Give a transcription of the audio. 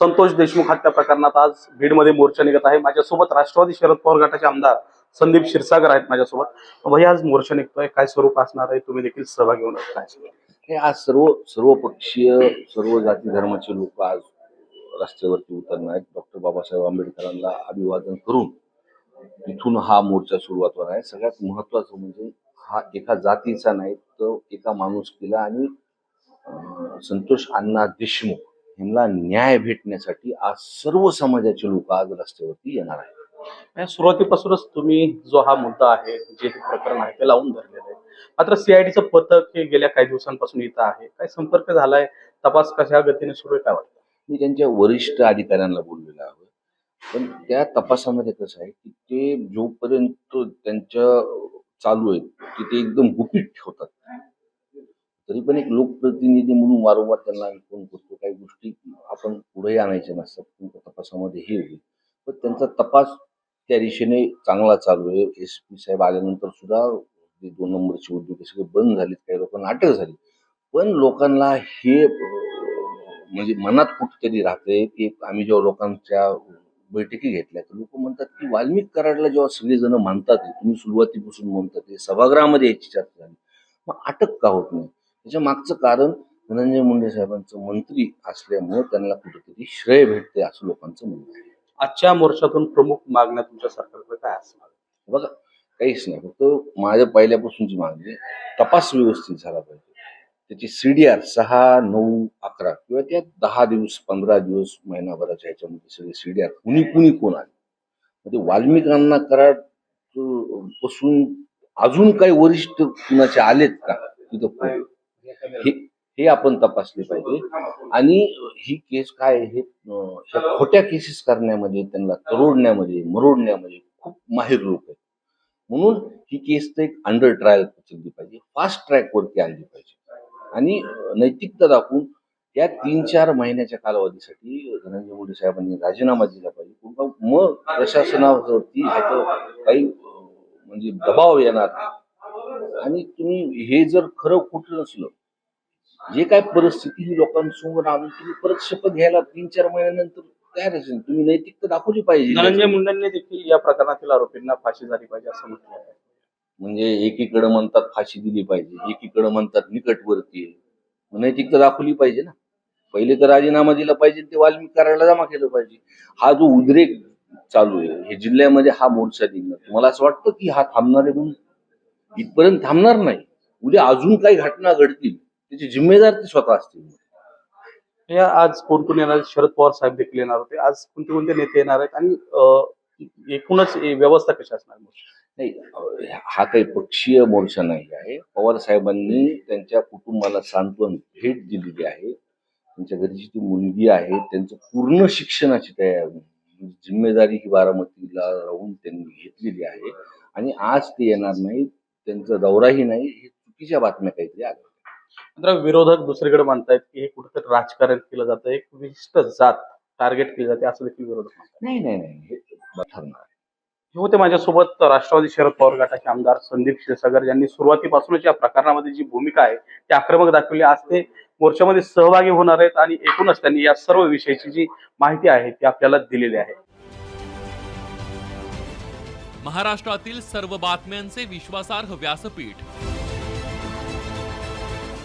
संतोष देशमुख हत्या प्रकरणात आज बीडमध्ये मोर्चा निघत आहे. माझ्यासोबत राष्ट्रवादी शरद पवार गटाचे आमदार संदीप क्षीरसागर आहेत माझ्यासोबत. भैया आज मोर्चा निघतोय. काय स्वरूप असणार आहे? तुम्ही देखील सहभागी होणार काय हे आज सर्व सर्वपक्षीय सर्व जाती धर्माचे लोक आज रस्त्यावरती उतरणार आहेत. डॉक्टर बाबासाहेब आंबेडकरांना अभिवादन करून तिथून हा मोर्चा सुरुवात होणार आहे. सगळ्यात महत्वाचं म्हणजे हा एका जातीचा नाही तर एका माणुसकीला आणि संतोष अण्णा देशमुख यांना न्याय भेटण्यासाठी आज सर्व समाजाचे लोक आज रस्त्यावरती येणार आहेत. सुरुवातीपासूनच तुम्ही जो हा मुद्दा आहे जे हे प्रकरण आहे ते लावून धरलेलं आहे. मात्र सीआयडीचं पथक हे गेल्या काही दिवसांपासून इथं आहे. काय संपर्क झालाय? तपास कशा गतीने सुरू आहे? काय वाटतं? मी त्यांच्या वरिष्ठ अधिकाऱ्यांना बोललेलो आहे पण त्या तपासामध्ये कसं आहे की ते जोपर्यंत त्यांच्या चालू आहे की ते एकदम गुपित ठेवतात. तरी पण एक लोकप्रतिनिधी म्हणून वारंवार त्यांना फोन करतो. काही गोष्टी आपण पुढे आणायच्या नसतात. तपासामध्ये हे होईल. पण त्यांचा तपास त्या दिशेने चांगला चालू आहे. एस पी साहेब आल्यानंतर सुद्धा दोन नंबरचे उद्योग हे सगळे बंद झालेत. काही लोकांना अटक झाली. पण लोकांना हे म्हणजे मनात कुठेतरी राहते की आम्ही जेव्हा लोकांच्या बैठकी घेतल्या तर लोक म्हणतात की वाल्मिक कराडला जेव्हा सगळेजण मानतात तुम्ही सुरुवातीपासून म्हणतात ते सभागृहामध्ये याची चर्चा झाली. मग अटक का होत नाही? त्याच्या मागचं कारण धनंजय मुंडे साहेबांचं मंत्री असल्यामुळे त्यांना कुठेतरी श्रेय भेटते असं लोकांचं म्हणणं आहे. आजच्या मोर्चातून प्रमुख मागण्या तुमच्या सरकारकडे काय असणार? बघा काहीच नाही. फक्त माझ्या पहिल्यापासूनची मागणी तपास व्यवस्थित झाला पाहिजे. त्याची सीडीआर सहा नऊ अकरा किंवा त्या दहा दिवस पंधरा दिवस महिनाभराच्या ह्याच्यामध्ये सगळे सीडीआर कुणी कुणी कोण आले म्हणजे वाल्मिकांना कराडपासून अजून काही वरिष्ठ कुणाचे आलेत का? तिथं? हे हे आपण तपासले पाहिजे. आणि ही केस काय आहे हे ह्या खोट्या केसेस करण्यामध्ये त्यांना तरोडण्यामध्ये मरोडण्यामध्ये खूप माहीर लोक आहेत. म्हणून ही केस तर एक अंडर ट्रायल पचलली पाहिजे फास्ट ट्रॅक वरती आणली पाहिजे. आणि नैतिकता दाखवून या तीन चार महिन्याच्या कालावधीसाठी धनंजय मुंडे साहेबांनी राजीनामा दिला पाहिजे. मग प्रशासनावरती ह्याचं काही म्हणजे दबाव येणार नाही. आणि तुम्ही हे जर खरं कुठलं नसलं जे काय परिस्थिती ही लोकांसमोर आणून तुम्ही परत शपथ घ्यायला तीन चार महिन्यानंतर तयार असेल तुम्ही नैतिकता दाखवली पाहिजे. धनंजय मुंडेंनी देखील या प्रकरणातील आरोपींना फाशी झाली पाहिजे असं म्हटलं आहे. म्हणजे एकीकडे म्हणतात फाशी दिली पाहिजे एकीकडे म्हणतात निकटवर्ती नैतिकता दाखवली पाहिजे ना. पहिले तर राजीनामा दिला पाहिजे ते वाल्मिक करायला जमा केलं पाहिजे. हा जो उद्रेक चालू आहे हे जिल्ह्यामध्ये हा मोर्चा निघणार. तुम्हाला असं वाटतं की हा थांबणार आहे म्हणून? इथपर्यंत थांबणार नाही. उद्या अजून काही घटना घडतील. त्याची जिम्मेदार ते स्वतः असतील या आज कोण कोण येणार आहेत? शरद पवार साहेब देखील येणार होते. आज कोणते कोणते नेते येणार आहेत? आणि एकूणच व्यवस्था कशी असणार? नाही हा काही पक्षीय मोर्चा नाही आहे. पवार साहेबांनी त्यांच्या कुटुंबाला सांत्वन भेट दिलेली आहे. त्यांच्या घरची ती मुलगी आहे त्यांचं पूर्ण शिक्षणाची त्या जिम्मेदारी ही बारामतीला राहून त्यांनी घेतलेली आहे. आणि आज ते येणार नाही त्यांचा दौराही नाही. हे चुकीच्या बातम्या काहीतरी आल्या. विरोधक दुसरीकडे म्हणतायत की हे कुठेतरी राजकारण केलं जातं एक विशिष्ट जात टार्गेट केली जाते असं देखील विरोधक म्हणतात. नाही नाही नाही हे ठरणार आहे. हे होते माझ्यासोबत राष्ट्रवादी शरद पवार गटाचे आमदार संदीप क्षीरसागर यांनी सुरुवातीपासूनच या प्रकरणामध्ये जी भूमिका आहे ती आक्रमक दाखवली. आज ते मोर्चामध्ये सहभागी होणार आहेत आणि एकूणच त्यांनी या सर्व विषयीची जी माहिती आहे ती आपल्याला दिलेली आहे. महाराष्ट्रातील सर्व बातम्यांचे विश्वासार्ह व्यासपीठ